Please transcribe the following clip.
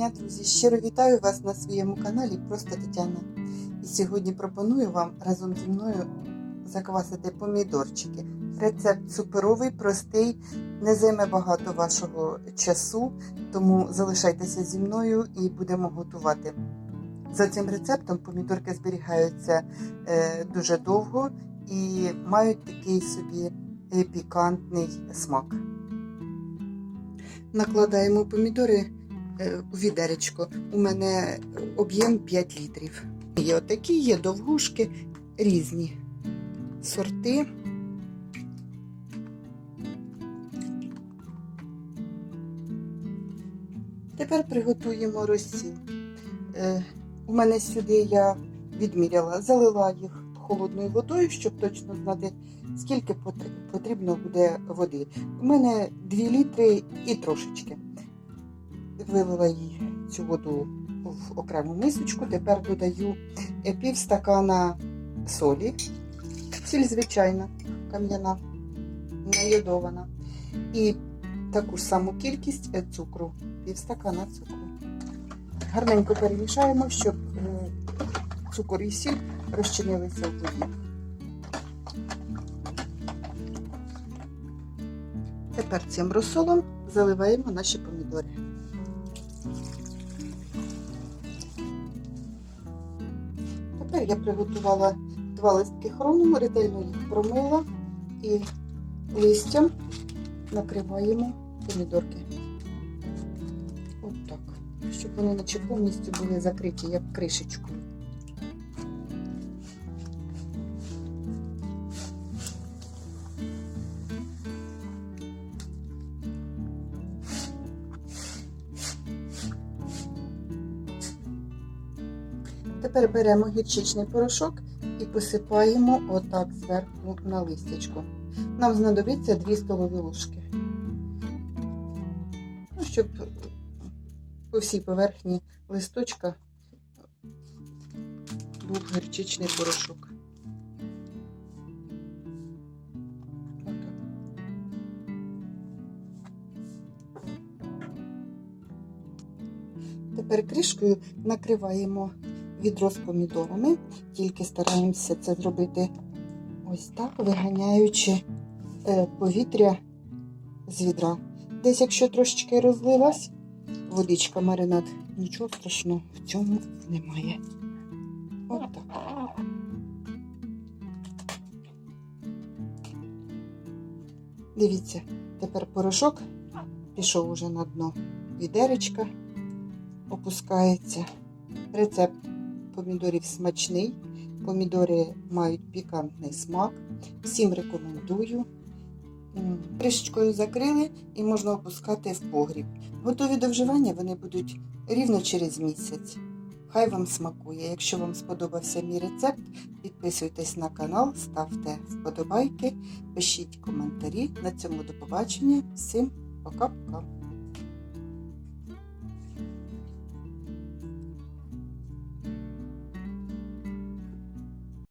дня, друзі! Щиро вітаю вас на своєму каналі Просто Тетяна. І сьогодні пропоную вам разом зі мною заквасити помідорчики. Рецепт суперовий, простий, не займе багато вашого часу, тому залишайтеся зі мною і будемо готувати. За цим рецептом помідорки зберігаються е, дуже довго і мають такий собі пікантний смак. Накладаємо помідори відеречко. У мене об'єм 5 літрів. Є отакі, є довгушки, різні сорти. Тепер приготуємо розсіл. Е, У мене сюди я відміряла, залила їх холодною водою, щоб точно знати, скільки потрібно буде води. У мене 2 літри і трошечки. Вилила її цю воду в окрему мисочку. Тепер додаю пів стакана солі. Сіль звичайна, кам'яна, не йодована. І таку ж саму кількість цукру, пів стакана цукру. Гарненько перемішаємо, щоб е, цукор і сіль розчинилися в воді. Тепер цим розсолом заливаємо наші помідори. Тепер я приготувала два листки хрону, ретельно їх промила і листям накриваємо помідорки. От так, щоб вони наче повністю були закриті, як кришечкою. Тепер беремо гірчичний порошок і посипаємо отак зверху на листячко. Нам знадобиться 2 столові ложки. Ну, щоб по всій поверхні листочка був гірчичний порошок. Тепер кришкою накриваємо відро з помідорами, тільки стараємося це зробити ось так, виганяючи е, повітря з відра. Десь, якщо трошечки розлилась, водичка маринад, нічого страшного в цьому немає. От так. Дивіться, тепер порошок пішов уже на дно відеречка, опускається. Рецепт помідорів смачний. Помідори мають пікантний смак. Всім рекомендую. Кришечкою закрили і можна опускати в погріб. Готові до вживання вони будуть рівно через місяць. Хай вам смакує. Якщо вам сподобався мій рецепт, підписуйтесь на канал, ставте вподобайки, пишіть коментарі. На цьому до побачення. Всім пока-пока.